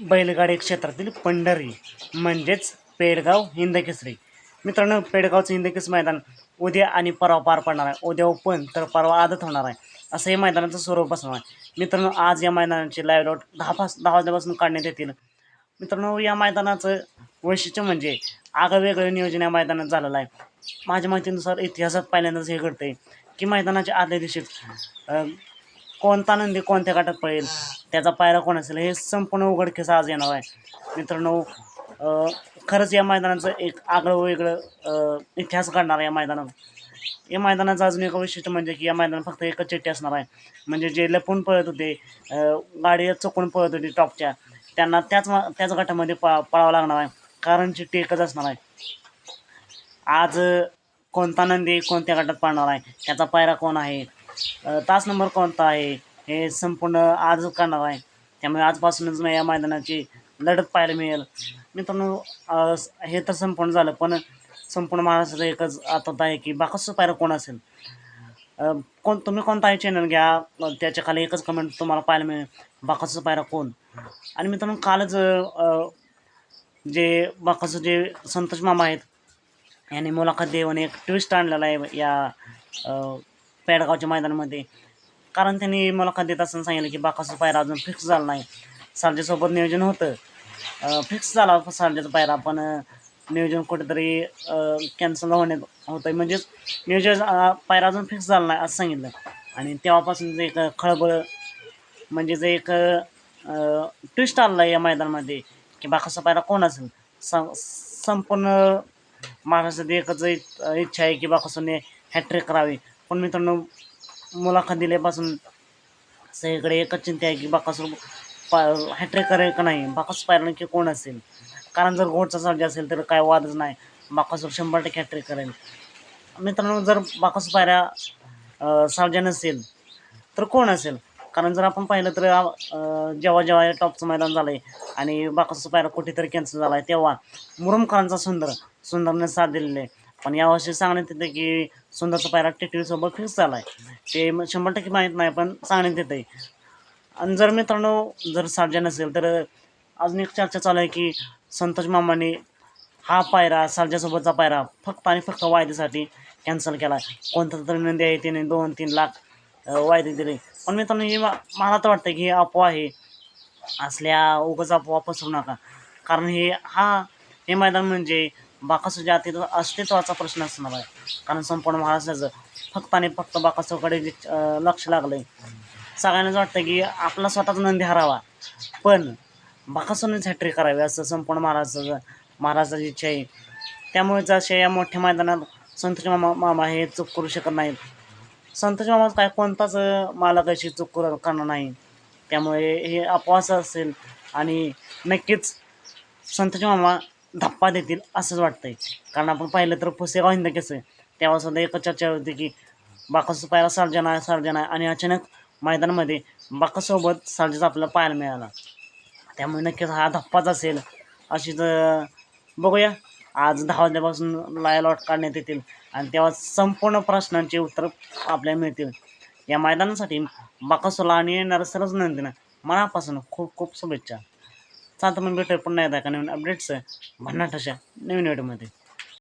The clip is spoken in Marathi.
बैलगाडी क्षेत्रातील पंढरी म्हणजेच पेडगाव हिंदकेसरी. मित्रांनो पेडगावचं हिंदकेस मैदान उद्या आणि परवा पार पडणार आहे. उद्या ओपन तर परवा आदत होणार आहे. असं हे मैदानाचं स्वरूप असणार आहे. मित्रांनो आज या मैदानाची लाईव्ह लॉट दहा पास दहा वाजल्यापासून काढण्यात येतील. मित्रांनो या मैदानाचं वैशिष्ट्य म्हणजे आगळं नियोजन या मैदानात झालेलं आहे. माझ्या माहितीनुसार इतिहासात पहिल्यांदाच हे घडतंय की मैदानाच्या आदल्या दिवशी कोणता नंदी कोणत्या गटात पळेल त्याचा पायरा कोण असेल हे संपूर्ण उघडकीस आज येणार आहे. मित्रांनो खरंच या मैदानाचं एक आगळं वेगळं इतिहास घडणार आहे या मैदानात. या मैदानाचं अजून एक वैशिष्ट्य म्हणजे की या मैदानात फक्त एकच चिठ्ठी असणार आहे. म्हणजे जे लपून पळत होते गाडी चुकून पळत होती टॉपच्या त्यांना त्याच मा- त्याच गटामध्ये पा पळावं लागणार आहे. कारण चिठ्ठी एकच असणार आहे. आज कोणता नंदी कोणत्या गटात पाळणार आहे त्याचा पायरा कोण आहे तास नंबर कोणता आहे? हे संपूर्ण आज करणार आहे. त्यामुळे आजपासूनच या मैदानाची लढत पाहायला मिळेल. मित्रांनो हे तर संपूर्ण झालं पण संपूर्ण महाराष्ट्राचं एकच आता आहे की बाकासचं पायरा कोण असेल? कोण तुम्ही कोणताही चॅनल घ्या. त्याच्याखाली त्याच्याखाली एकच कमेंट तुम्हाला पाहायला मिळेल बाकासचं पायरा कोण? आणि मित्रांनो कालच जे बाकीचं जे संतोष मामा आहेत यांनी मुलाखत देऊन एक ट्विस्ट आणलेला आहे या पेडगावच्या मैदानामध्ये. कारण त्यांनी मुलाखत देत असताना सांगितलं की बाकाचा पायरा अजून फिक्स झाला नाही. सालजेसोबत नियोजन होतं. फिक्स झाला सालजेचा पायरा पण नियोजन कुठेतरी कॅन्सल होण्यात होतं म्हणजेच नियोजन पायरा अजून फिक्स झाला नाही असं सांगितलं. आणि तेव्हापासून एक खळबळ म्हणजेच एक ट्विस्ट आलेला आहे या मैदानामध्ये की बाकाचा पायरा कोण असेल? संपूर्ण महाराष्ट्रात एकच इच्छा आहे की बाकासून हॅट्रिक करावी. पण मित्रांनो मुलाखत दिल्यापासून सगळीकडे एकच चिंता आहे की बाकासूर पा हॅट्रिक करेल का नाही? बाकासूर पायरा नक्की कोण असेल? कारण जर गोडचा सर्जा असेल तर काय वादच नाही. बाकासूर शंभर टक्के हॅट्रिक करेल. मित्रांनो जर बाकासूर पायऱ्या सर्जा नसेल तर कोण असेल? कारण जर आपण पाहिलं तर जेव्हा जेव्हा या टॉपचं मैदान झालं आहे आणि बाकासूर पायरा कुठेतरी कॅन्सल झाला आहे तेव्हा मुरुमकरांचा सुंदर सुंदरने साथ दिलेला आहे. पण यावर्षी सांगण्यात येतं की सुंदरचा पायरा टिटवीसोबत फिक्स झाला आहे ते म- शंभर टक्के माहीत नाही पण सांगण्यात येतं आहे आणि जर मित्रांनो जर सार्जा नसेल तर अजून एक चर्चा चालू आहे की संतोष मामाने हा पायरा सार्जासोबतचा पायरा फक्त आणि फक्त वायदेसाठी कॅन्सल केला कोणता तरी नंदी आहे त्याने दोन तीन लाख अं, वायदे दिले. पण मित्रांनो हे मा- मला तर वाटतं की हे अफवा आहे. असल्या उगाच अफवा पसरू नका. कारण हे हा हे मैदान म्हणजे बाकासूच्या अति अस्तित्वाचा प्रश्न असणार आहे. कारण संपूर्ण महाराष्ट्राचं फक्त आणि फक्त बाकासूकडे लक्ष लागलं आहे सगळ्यांनाच वाटतं की आपला स्वतःचा नंदी हरावा. पण बाकासूनच हॅट्रिक करावी असं संपूर्ण महाराष्ट्राचं महाराष्ट्राची इच्छा आहे. त्यामुळेच अशा या मोठ्या मैदानात संतोष मामा मामा हे चूक करू शकत नाहीत. संतोष मामा काय कोणताच मालक अशी चूक करू करणार नाही. त्यामुळे हे अपवास असेल आणि नक्कीच संतोष मामा धप्पा देतील असंच वाटतंय. कारण आपण पाहिलं तर पुसेगाव हिंद कसं. तेव्हा सुद्धा एकच चर्चा होती की बाकासू पाहायला सार्जन आहे सार्जन आहे. आणि अचानक मैदानामध्ये बाकासोबत सर्जन आपल्याला पाहायला मिळाला. त्यामुळे नक्कीच हा धप्पाच असेल अशीच बघूया. आज दहा वाजल्यापासून लॉट काढण्यात येतील. आणि तेव्हा संपूर्ण प्रश्नांची उत्तर आपल्याला मिळतील. या मैदानासाठी बाकासोला आणि नरसरच नंदीनं मनापासून खूप खूप शुभेच्छा. चालतं मग भेटूया पुन्हा एकदा का नवीन अपडेट्स भन्नाट अशा नवीन व्हिडिओमध्ये